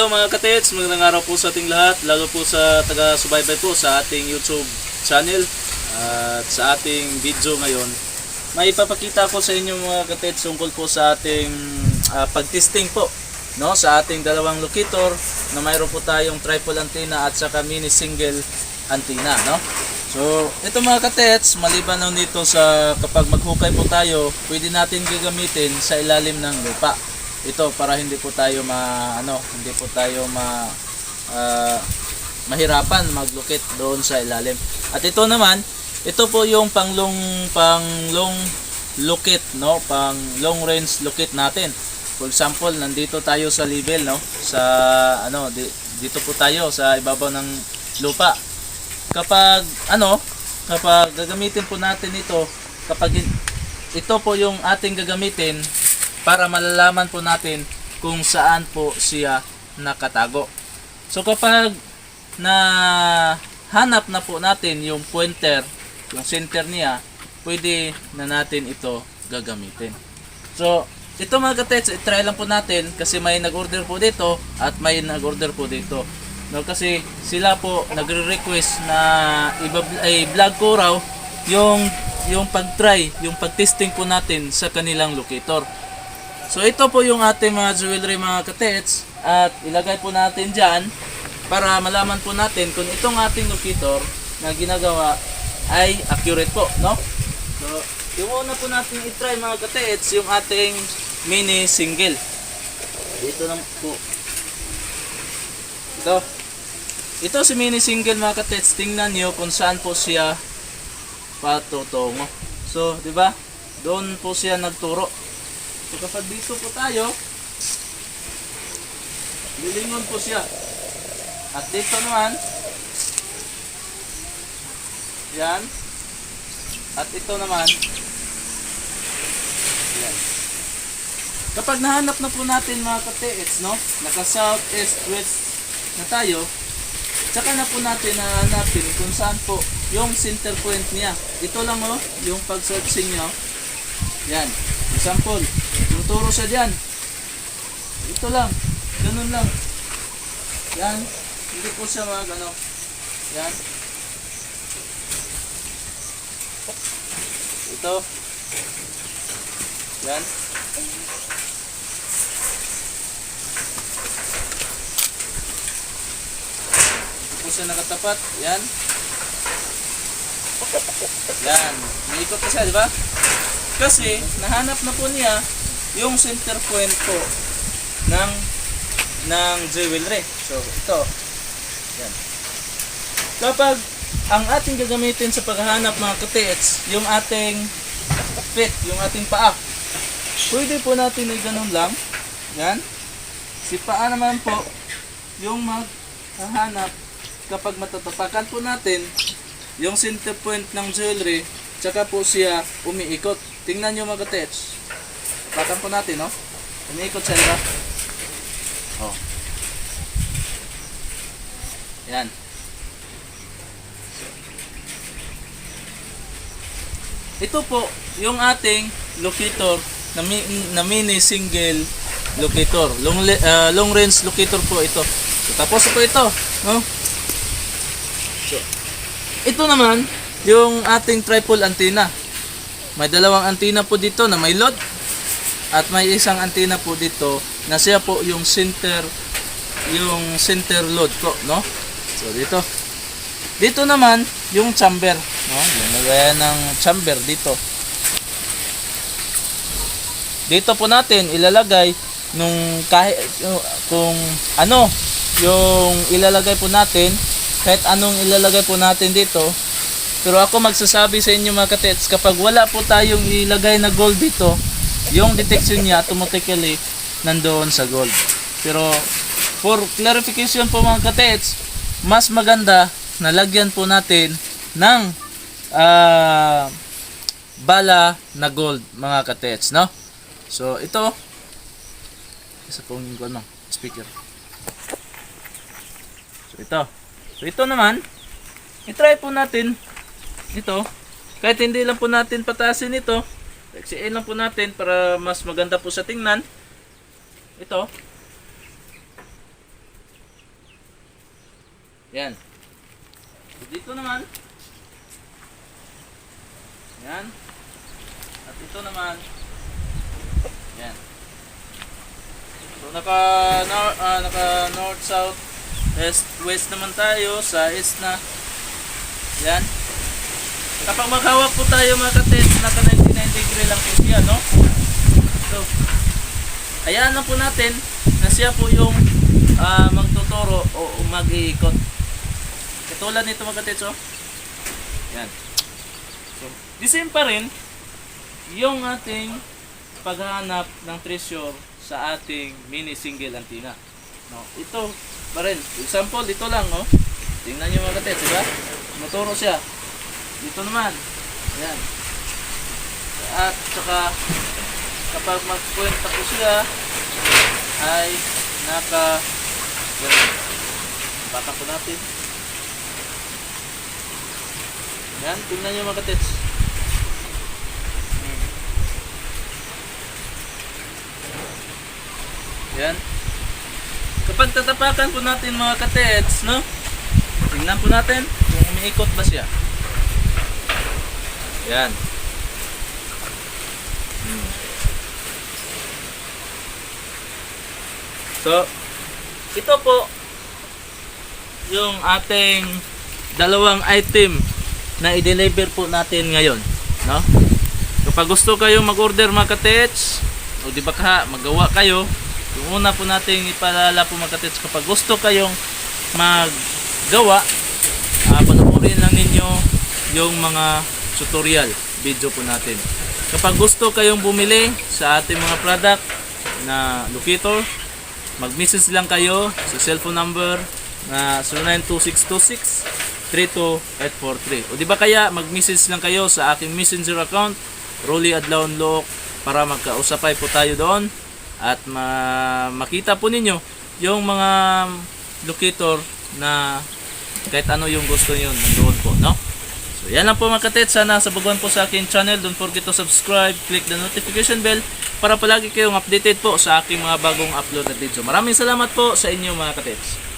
Hello mga katets, magandang araw po sa ating lahat, lalo po sa taga-subaybay po sa ating YouTube channel at sa ating video ngayon. May ipapakita ko sa inyo mga katets tungkol po sa ating ah, pag-testing po no, sa ating dalawang locator na mayroon po tayong triple antenna at saka mini single antenna. No? So, ito mga katets, maliban na nito sa kapag maghukay po tayo, pwede natin gagamitin sa ilalim ng lupa ito para hindi po tayo ma ano hindi po tayo ma ah, mahirapan maglukit doon sa ilalim. At ito naman ito po yung panglong panglong lukit no? Pang long range lukit natin. For example nandito tayo sa level no? Sa ano di, dito po tayo sa ibabaw ng lupa. Kapag ano kapag gagamitin po natin ito kapag ito po yung ating gagamitin para malalaman po natin kung saan po siya nakatago. So kapag na hanap na po natin yung pointer, yung center niya, pwede na natin ito gagamitin. So, ito mga katets, try lang po natin kasi may nag-order po dito at may nag-order po dito. No, kasi sila po nagre-request na iba ay vlog ko raw yung yung pag-try, yung pag-testing po natin sa kanilang locator. So ito po yung ating mga jewelry mga katets at ilagay po natin dyan para malaman po natin kung itong ating locator na ginagawa ay accurate po, no? So, yung una po natin i-try mga katets yung ating mini single. Dito lang po. Ito. Ito si mini single mga katets. Tingnan nyo kung saan po siya patutungo. So, di ba? Doon po siya nagturo. So kapag dito po tayo, lilingon po siya. At dito naman, yan. At ito naman, yan. Kapag nahanap na po natin mga ka-TX, no? Naka south, east, west na tayo, tsaka na po natin nahanapin kung saan po yung center point niya. Ito lang oh, yung pag-searching nyo. Yan. Example, tuturo siya dyan. Ito lang. Ganun lang. Yan. Hindi po siya mag ano. Yan. Ito. Yan. Hindi po siya nakatapat. Yan. Yan. May ikot na siya, di ba? Kasi nahanap na po niya yung center point po ng ng jewelry. So ito. Yan. Kapag ang ating gagamitin sa paghahanap mga katits, yung ating fit, yung ating paa. Pwede po natin ay ganun lang. Yan. Si paa naman po yung maghahanap kapag matatapakan po natin yung center point ng jewelry tsaka po siya umiikot. Tingnan nyo mga katets. Tapakan po natin, no? Umiikot siya, diba? Oh. Yan. Ito po, yung ating locator na, mi- na mini single locator. Long, ah, long range locator po ito. So, tapos po ito, no? So, ito naman, yung ating triple antenna. May dalawang antenna po dito na may load at may isang antenna po dito na siya po yung center yung center load po, no? So dito. Dito naman yung chamber, no? Yung lagayan ng chamber dito. Dito po natin ilalagay nung kahit kung ano yung ilalagay po natin kahit anong ilalagay po natin dito pero ako magsasabi sa inyo mga katets, kapag wala po tayong ilagay na gold dito, yung detection niya automatically nandoon sa gold. Pero for clarification po mga katets, mas maganda na lagyan po natin ng ah, bala na gold mga katets, no? So ito, isa pong ano, speaker. So ito. So ito naman, i-try po natin ito. Kahit hindi lang po natin patasin ito. XCL lang po natin para mas maganda po sa tingnan. Ito. Yan. Dito naman. Yan. At ito naman. Yan. So naka nor, ah, naka north south east west naman tayo sa east na. Yan. Kapag maghawak po tayo mga katits, naka 99 degree lang po siya, no? So, hayaan lang po natin na siya po yung ah, magtuturo o mag-iikot. Katulad nito mga katits, oh. Yan. So, the same pa rin yung ating paghahanap ng treasure sa ating mini single antenna. No, ito pa rin. Example, dito lang, oh. Tingnan nyo mga katits, diba? Maturo siya. Dito naman. Ayan. At saka kapag magkwenta ko siya ay naka yan. Bata po natin. Yan, tingnan nyo mga katits. Hmm. Yan. Kapag tatapakan po natin mga katets, no? Tingnan po natin kung umiikot ba siya. Yan. Hmm. So, ito po yung ating dalawang item na i-deliver po natin ngayon, no? Kapag gusto kayong mag-order mga katets, o di ba ka, magawa kayo, yung una po nating ipalala po mga katets, kapag gusto kayong maggawa, uh, panoorin lang ninyo yung mga tutorial video po natin. Kapag gusto kayong bumili sa ating mga product na locator, mag-message lang kayo sa cellphone number na 092626 32843. O di ba kaya mag-message lang kayo sa aking messenger account Rolly Adlaon Look para magkausapay po tayo doon at ma- makita po ninyo yung mga locator na kahit ano yung gusto niyo nandoon po, no? So yan lang po mga katet, sana sabaguan po sa aking channel. Don't forget to subscribe, click the notification bell para palagi kayong updated po sa aking mga bagong upload na video. Maraming salamat po sa inyo mga katets.